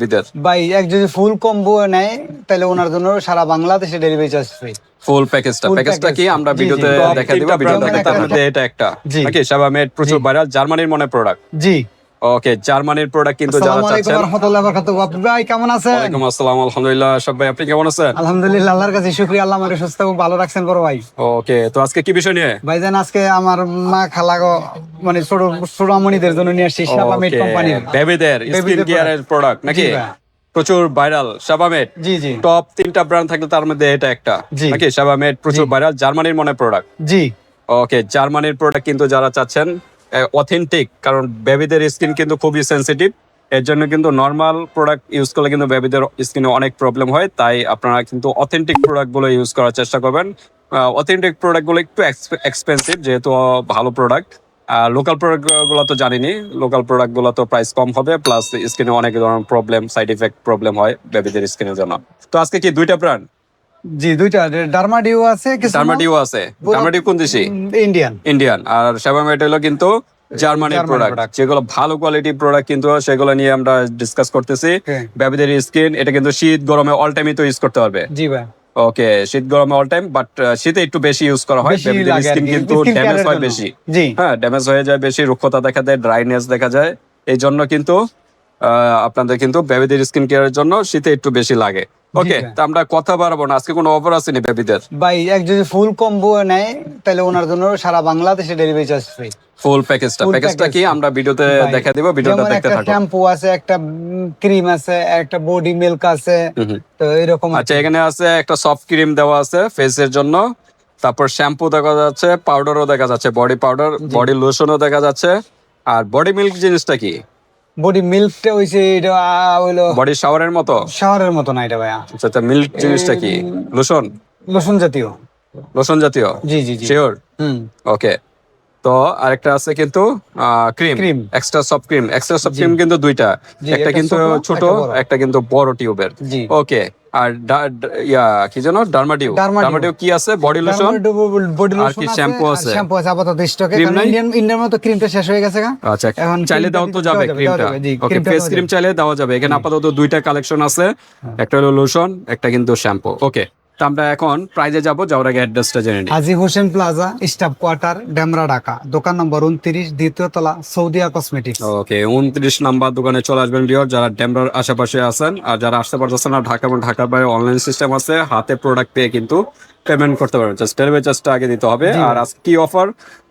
বেবিদের ভাই এক যদি ফুল কম্বো নেয় তাহলে ওনার জন্য সারা বাংলাদেশে ডেলিভারি চার্জ ফ্রি ফুল প্যাকেজটা প্যাকেজটা কি? আমরা ভিডিওতে। দেখা দিব ভিডিওতে এটা একটা। নাকি? সেবা মেড প্রচুর ভাইরাল জার্মানির মনে প্রোডাক্ট জি। ওকে জার্মানির প্রোডাক্ট কিন্তু যারা চাচ্ছেন। রহমতুল্লাহ বারাকাতুহু। আপনি ভাই কেমন আছেন? আসসালাম আলহামদুলিল্লাহ। সব ভাই আপনি কেমন আছেন? আলহামদুলিল্লাহ আল্লাহর কাছে শুকরিয়া আল্লাহ সুস্থ এবং ভালো রাখছেন বড় ভাই। ওকে তো আজকে কি বিষয় নিয়ে? ভাইজান আজকে আমার মা খালাগো মানে ছোট ছোটমণিদের জন্য নিয়ে আসছি কোম্পানির বেবিদের স্কিন কেয়ারের প্রোডাক্ট নাকি? প্রচুর ভাইরাল সাবামেড জি জি। টপ তিনটা ব্র্যান্ড থাকলে তার মধ্যে এটা একটা। নাকি? সাবামেড প্রচুর ভাইরাল জার্মানির মনে প্রোডাক্ট জি। ওকে জার্মানির প্রোডাক্ট কিন্তু যারা চাচ্ছেন অথেন্টিক কারণ বেবিদের স্কিন কিন্তু খুবই সেন্সিটিভ এর জন্য কিন্তু নর্মাল প্রোডাক্ট ইউজ করলে কিন্তু বেবিদের স্কিনে অনেক প্রবলেম হয়। তাই আপনারা কিন্তু অথেন্টিক প্রোডাক্টগুলো ইউজ করার চেষ্টা করবেন। অথেন্টিক প্রোডাক্টগুলো একটু এক্সপেন্সিভ যেহেতু ভালো প্রোডাক্ট আর লোকাল প্রোডাক্টগুলো তো জানিনি। লোকাল প্রোডাক্টগুলো তো প্রাইস কম হবে প্লাস স্কিনে অনেক ধরনের প্রবলেম সাইড ইফেক্ট প্রবলেম হয় বেবিদের স্কিনের জন্য। তো আজকে কি দুইটা ব্র্যান্ড জি দুইটা ডার্মাডিও আছে আছে। কোন দেশি? ইন্ডিয়ান ইন্ডিয়ান আর হলো কিন্তু জার্মানির প্রোডাক্ট যেগুলো ভালো কোয়ালিটি প্রোডাক্ট কিন্তু সেগুলো নিয়ে আমরা ডিসকাস করতেছি. বেবিদের স্কিন এটা কিন্তু শীত গরমে অল টাইমই তো ইউজ করতে পারবে। জি ভাই। ওকে শীত গরমে অল টাইম বাট শীতে একটু বেশি ইউজ করা হয়। বেবিদের স্কিন কিন্তু ড্যামেজ হয় বেশি। জি। হ্যাঁ ড্যামেজ হয়ে যায় বেশি রুক্ষতা দেখা দেয় ড্রাইনেস দেখা যায়। এই জন্য কিন্তু আপনাদের কিন্তু বেবিদের স্কিন কেয়ারের জন্য শীতে একটু বেশি লাগে। ওকে। তা আমরা কথা বাড়াবো না। আজকে কোনো অফার আসেনি বেবিদের? ভাই এক যদি ফুল কম্বো নেয় তাহলে ওনার জন্য সারা বাংলাদেশে ডেলিভারি চার্জ ফ্রি ফুল প্যাকেজটা প্যাকেজটা কি? আমরা ভিডিওতে দেখা দিব ভিডিওটা দেখতে একটা থাকো। শ্যাম্পু আছে একটা ক্রিম আছে একটা বডি মিল্ক আছে। তো এরকম আচ্ছা এখানে আছে একটা সফট ক্রিম দেওয়া আছে ফেসের জন্য। তারপর শ্যাম্পু দেখা যাচ্ছে পাউডারও দেখা যাচ্ছে বডি পাউডার বডি লোশনও দেখা যাচ্ছে। আর বডি মিল্ক জিনিসটা কি? বডি মিল্কটা হইছে এটা হইল বডি শাওয়ারের মতো? শাওয়ারের মতো না এটা ভাইয়া। আচ্ছা আচ্ছা মিল্ক জিনিসটা কি? লোশন লোশন জাতীয়। লোশন জাতীয়? জি জি জি। শিওর হুম। ওকে তো আরেকটা আছে কিন্তু cream Cream। Extra soft cream extra soft cream কিন্তু দুইটা। একটা কিন্তু ছোট, একটা কিন্তু বড় টিউবের। ওকে আর ইয়া কি যেন? Dermadew Dermadew। কি আছে? বডি লোশন বডি লোশন আর কি আর আছে? শ্যাম্পু আছে আপাতত স্টকে? ইন্ডিয়ান ইন্ডিয়ান মতো ক্রিমটা শেষ হয়ে গেছে আচ্ছা এখন চাইলে দাও তো যাবে ক্রিমটা ওকে ফেস ক্রিম চাইলে দেওয়া যাবে। এখানে আপাতত দুইটা কালেকশন আছে একটা হলো লোশন একটা কিন্তু শ্যাম্পু ওকে। তো আমরা এখন প্রাইজে যাব যাওয়ার আগে অ্যাড্রেসটা জেনে নিই। Haji Hossain plaza staff quarter Demra Dhaka. দোকান নম্বর উনত্রিশ দ্বিতীয় তলা সৌদিয়া কসমেটিক্স। ওকে উনত্রিশ নাম্বার দোকানে চলে আসবেন ভিওর যারা ডেমরার আশেপাশে আছেন আর যারা আসতে পারতেছেন না ঢাকা এবং ঢাকার বাইরে অনলাইন সিস্টেম আছে হাতে প্রোডাক্ট পেয়ে কিন্তু পেমেন্ট করতে পারবেন। জাস্ট ডেলিভারি চার্জটা আগে দিতে হবে। আর আজ কি অফার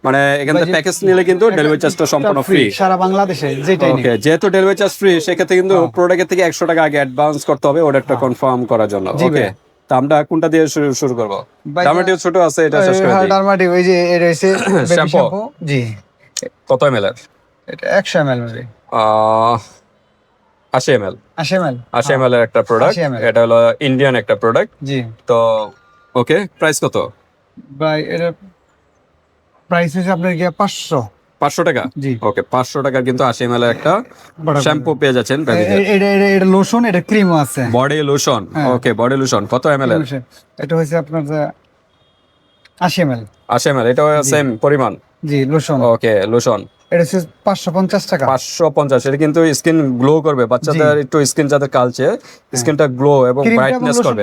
মানে এখান থেকে প্যাকেজ নিলে কিন্তু ডেলিভারি চার্জটা সম্পূর্ণ ফ্রি সারা বাংলাদেশে যেটাই ওকে যেহেতু ডেলিভারি চার্জ ফ্রি সেক্ষেত্রে কিন্তু প্রোডাক্টের থেকে একশো টাকা আগে অ্যাডভান্স করতে হবে অর্ডারটা কনফার্ম করার জন্য। ওকে। তা আমরা কোনটা দিয়ে শুরু শুরু করব? ভাই, ছোট আছে এটা শেষ করে দিই। ডারমাটি ওই যে এর হইছে শ্যাম্পু? জি। কত এম এল এর? এটা একশো এম এল আশি এম এল। আশি এম এল। আশি এম এল এর একটা প্রোডাক্ট এটা হলো ইন্ডিয়ান একটা প্রোডাক্ট জি। তো ওকে প্রাইস কত? ভাই এটা প্রাইস হচ্ছে আপনার গিয়ে পাঁচশো। পাঁচশো টাকা? জি। ওকে পাঁচশো টাকার কিন্তু আশি এম একটা শ্যাম্পু পেয়ে যাচ্ছেন এটা লোশন এটা ক্রিমও আছে। Body lotion. Okay body lotion কত এম এল এটা হচ্ছে আপনার আশি এম এল আশি এম এল এটা সেম পরিমাণ? জি লোশন ওকে লোশন এটা হচ্ছে পাঁচশো পঞ্চাশ টাকা। পাঁচশো পঞ্চাশ এটা কিন্তু স্কিন গ্লো করবে। বাচ্চাদের একটু স্কিন যাদের কালচে স্কিনটা গ্লো এবং ব্রাইটনেস করবে।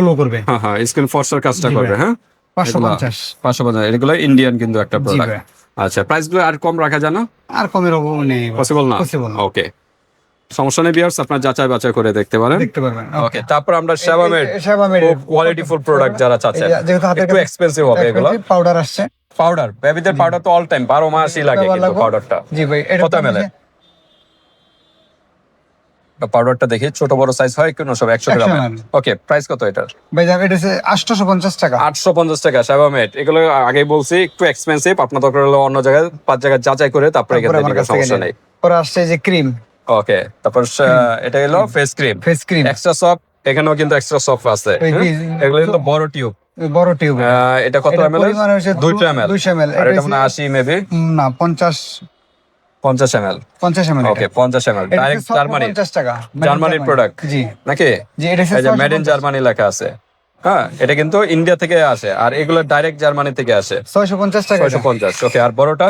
গ্লো করবে। হ্যাঁ হ্যাঁ স্কিন ফর্সার কাজটা করবে হ্যাঁ? পাঁচশো পঞ্চাশ। পাঁচশো পঞ্চাশ এগুলো ইন্ডিয়ান কিন্তু একটা প্রোডাক্ট। আচ্ছা প্রাইসগুলো আর কম রাখা যায় না? আর কমের অভাব নেই। পসিবল না? পসিবল না। ওকে সমস্যা নেই বিয়ার্স আপনার যাচাই বাছাই করে দেখতে পারেন। দেখতে পারবেন ওকে তারপর আমরা সেবামের সেবামের খুব কোয়ালিটিফুল প্রোডাক্ট যারা চাচ্ছেন একটু এক্সপেন্সিভ হবে এগুলো। পাউডার আসছে। পাউডার বেবিদের পাউডার তো অল টাইম বারো মাসই লাগে কিন্তু পাউডারটা জি ভাই এটা কত এর? পাউডারটা দেখি ছোট বড় সাইজ হয় কোনো সব একশো 100 গ্রাম ওকে প্রাইস কত এটার? ভাই এটা হচ্ছে আটশোশো পঞ্চাশ টাকা। আটশো পঞ্চাশ টাকা সেবামেট এগুলো আগে বলছি একটু এক্সপেন্সিভ আপনার দরকার হলো অন্য জায়গায় পাঁচ জায়গায় যাচাই করে তারপরে সমস্যা। নেই। পরে আসছে যে ক্রিম ওকে তারপর এটা হলো face cream face cream extra soft এখানেও কিন্তু এক্সট্রা সফট আছে। এগুলো কিন্তু বড় টিউব বড় টিউব এটা কত এটা এম এল পরিমাণ হচ্ছে দু- দুইশো এম এল 200 ml আর এটা এটা মানে আশি মেবি না পঞ্চাশ পঞ্চাশ এম এল পঞ্চাশ এম এল ওকে পঞ্চাশ এম এল ডাইরেক্ট জার্মানি টাকা। জার্মানির প্রোডাক্ট জি। নাকি? জি এটা মেড ইন জার্মানি লেখা আছে। হ্যাঁ এটা কিন্তু ইন্ডিয়া থেকে আসে আর এগুলো ডাইরেক্ট জার্মানি থেকে আসে। ছয়শো পঞ্চাশ টাকা ছয়শো পঞ্চাশ ওকে আর বড়টা?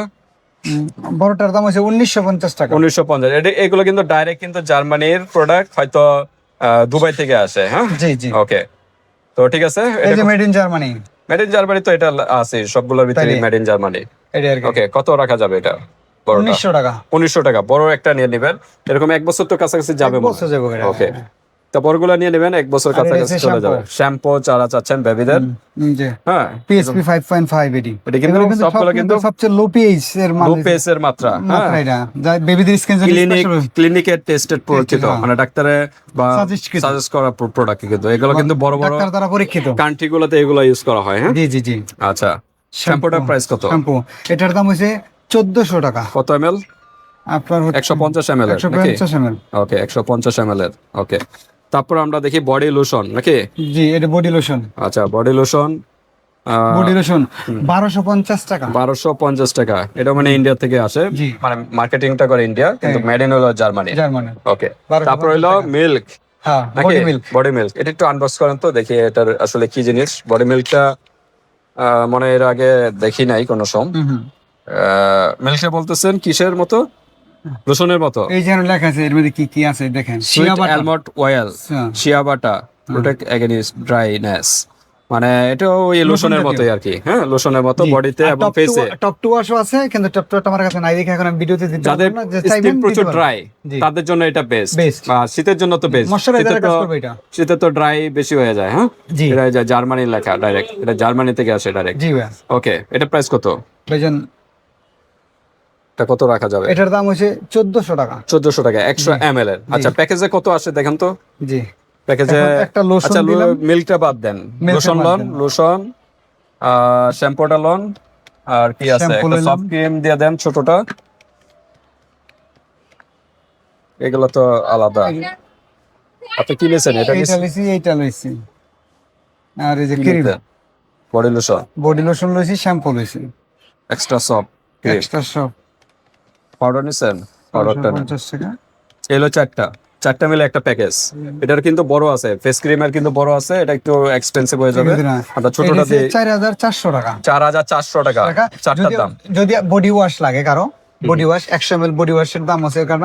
বড়টার দাম হচ্ছে উনিশশো পঞ্চাশ টাকা। উনিশশো পঞ্চাশ। এগুলো কিন্তু ডাইরেক্ট কিন্তু জার্মানির প্রোডাক্ট হয়তো দুবাই থেকে আসে হ্যাঁ? জি জি। ওকে তো ঠিক আছে যে made in Germany made in Germany তো এটা আছে সবগুলোর ভিতরে? মেড ইন জার্মানি এটা ওকে কত রাখা যাবে এটা? উনিশশো টাকা। উনিশশো টাকা। বড় একটা নিয়ে নেবেন। এরকম এক বছর তো কাছাকাছি যাবে। ওকে তা বড়গুলো নিয়ে নেবেন এক বছর কাছাকাছি চলে যাবে। শ্যাম্পু। যারা চাচ্ছেন বেবিদের। হ্যাঁ। পিএসপি ফাইভ পয়েন্ট এটা। কিন্তু সবগুলো কিন্তু সবচেয়ে লো পিএইচ এর লো মানে মাত্রা। হ্যাঁ। এটা যা বেবিদের স্কিন ক্লিনিক ক্লিনিকের টেস্টেড পরীক্ষিত। মানে ডাক্তারে বা সাজেস্ট করা প্রোডাক্ট কিন্তু। এগুলো কিন্তু বড় বড় ডাক্তার দ্বারা পরীক্ষিত। কান্ট্রি গুলোতে এগুলো ইউজ করা হয় হ্যাঁ? জি জি জি। আচ্ছা। শ্যাম্পুটার প্রাইস কত? শ্যাম্পু এটার দাম হচ্ছে চোদ্দশো টাকা। কত এম এল আপনার একশো পঞ্চাশ এম এল একশো পঞ্চাশ ml ওকে একশো পঞ্চাশ এম এল এর ওকে। তারপর আমরা দেখি বডি লোশন নাকি? জি এটা বডি লোশন আচ্ছা বডি লোশন বডি লোশন বারোশো পঞ্চাশ টাকা। বারোশো পঞ্চাশ টাকা। এটা মানে ইন্ডিয়া থেকে আসে। মানে মার্কেটিংটা করে ইন্ডিয়া কিন্তু মেড ইন হলো জার্মানি জার্মানি ওকে তারপর হলো মিল্ক হ্যাঁ বডি মিল্ক বডি মিল্ক এটা একটু আনবক্স করেন তো দেখি এটার আসলে কি জিনিস। বডি মিল্কটা মনে এর আগে দেখি নাই কোনো সম। মিল্কটা বলতেছেন কিসের মতো? রসুনের মতো। এই যেন লেখা আছে এর মধ্যে কি কি আছে দেখেন। Shea butter. অ্যালমন্ড অয়েল হ্যাঁ। Shea butter protect against dryness মানে এটা ওই লোশনের মতোই আর কি হ্যাঁ লোশনের মতো বডিতে এবং ফেসে top two wash ও আছে কিন্তু টপ টু আমার কাছে নাই দেখে এখন আমি ভিডিওতে দিতে যাদের যে স্কিন প্রচুর ড্রাই তাদের জন্য এটা বেস্ট বা শীতের জন্য তো বেস্ট এর কাজ করবে এটা। শীতে তো ড্রাই বেশি হয়ে যায় হ্যাঁ। এটা যা- জার্মানির লেখা ডাইরেক্ট এটা জার্মানি থেকে আসে ডাইরেক্ট জি ওকে এটা প্রাইস কত? ভাইজান এটা কত রাখা যাবে? এটার দাম হচ্ছে চোদ্দশো টাকা। চোদ্দশো টাকা একশো এম এর। আচ্ছা প্যাকেজে কত আসে দেখেন তো? জি। প্যাকেজে একটা lotion আচ্ছা মিল্কটা বাদ দেন। লোশন লন লোশন শ্যাম্পুটা লন আর কি আছে? একটা সফট ক্রিম দিয়ে দেন ছোটটা। এগুলো তো আলাদা। আপনি কি নিয়েছেন এটা লইছি এইটা লইছি আর এই যে cream body lotion body lotion লইছি শ্যাম্পু লইছি। এক্সট্রা সফট এক্সট্রা সব পাউডার নিছেন? পাউডারটা এলো চারটা। চারটা মিলে একটা প্যাকেজ এটার কিন্তু বড় আছে। ফেস ক্রিমের কিন্তু বড় আছে। এটা একটু এক্সপেন্সিভ হয়ে যাবে। আমরা ছোটটা দিয়ে চার হাজার চারশো টাকা। চার হাজার চারশো টাকা। টাকা। চারটার দাম। যদি বডি ওয়াশ লাগে কারও। বডি ওয়াশ একশো এম এল বডি ওয়াশের দাম আছে। কারণ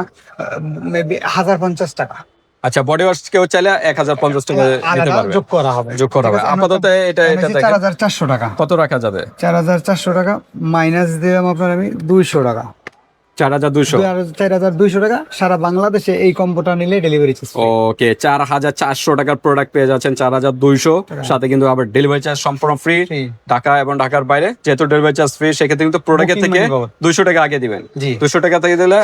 মেবি হাজার পঞ্চাশ টাকা। আচ্ছা বডি ওয়াশ কেউ চাইলে এক হাজার পঞ্চাশ টাকা দিতে পারবে। যোগ করা হবে। যোগ করা হবে। আপাতত এটা এটা চার দেখেন হাজার চারশো টাকা। কত রাখা যাবে? চার হাজার চারশো টাকা। মাইনাস দিলাম আপনার আমি দুইশো টাকা। চার হাজার দুইশো? চার হাজার দুইশো টাকা সারা বাংলাদেশে এই কম্বোটা নিলে ডেলিভারি ওকে চার হাজার চারশো টাকার প্রোডাক্ট পেয়ে যাচ্ছেন চার হাজার দুইশো। সাথে কিন্তু আবার ডেলিভারি চার্জ সম্পূর্ণ ফ্রি। ঢাকা এবং ঢাকার বাইরে যেহেতু ডেলিভারি চার্জ ফ্রি সেক্ষেত্রে কিন্তু প্রোডাক্টের থেকে দুইশো টাকা আগে দিবেন। দুইশো টাকা থেকে দিলে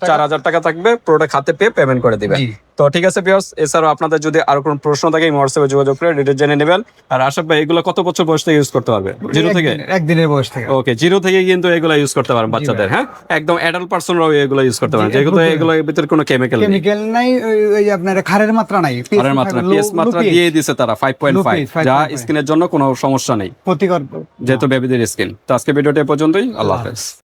চার- হাজার টাকা। থাকবে প্রোডাক্ট হাতে পেয়ে পেমেন্ট করে দিবেন। তো ঠিক আছে বিয়ার্স এছাড়াও আপনাদের যদি আরও কোনো প্রশ্ন থাকে হোয়াটসঅ্যাপে যোগাযোগ করে ডিটেল জেনে নেবেন। আর আশাক ভাই এগুলো কত বছর বয়স থেকে ইউজ করতে পারবে? জিরো থেকে? একদিনের বয়স থেকে। ওকে জিরো থেকে কিন্তু এগুলো ইউজ করতে পারেন বাচ্চাদের হ্যাঁ? একদম অ্যাডাল্ট পার্সনরাও এগুলো ইউজ করতে পারেন। যেহেতু একদম। এগুলো ভিতরে কোনো কেমিক্যাল নেই। কেমিক্যাল নাই ওই- আপনার খারের মাত্রা নাই। আর মাত্রা পিএস মাত্রা দিয়ে দিছে তারা ফাইভ পয়েন্ট ফাইভ pH, 5.5 যা স্কিনের জন্য কোনো সমস্যা নেই। ক্ষতিকর। যেহেতু বেবিদের স্কিন তো আজকে ভিডিওটা পর্যন্তই। আল্লাহ হাফেজ।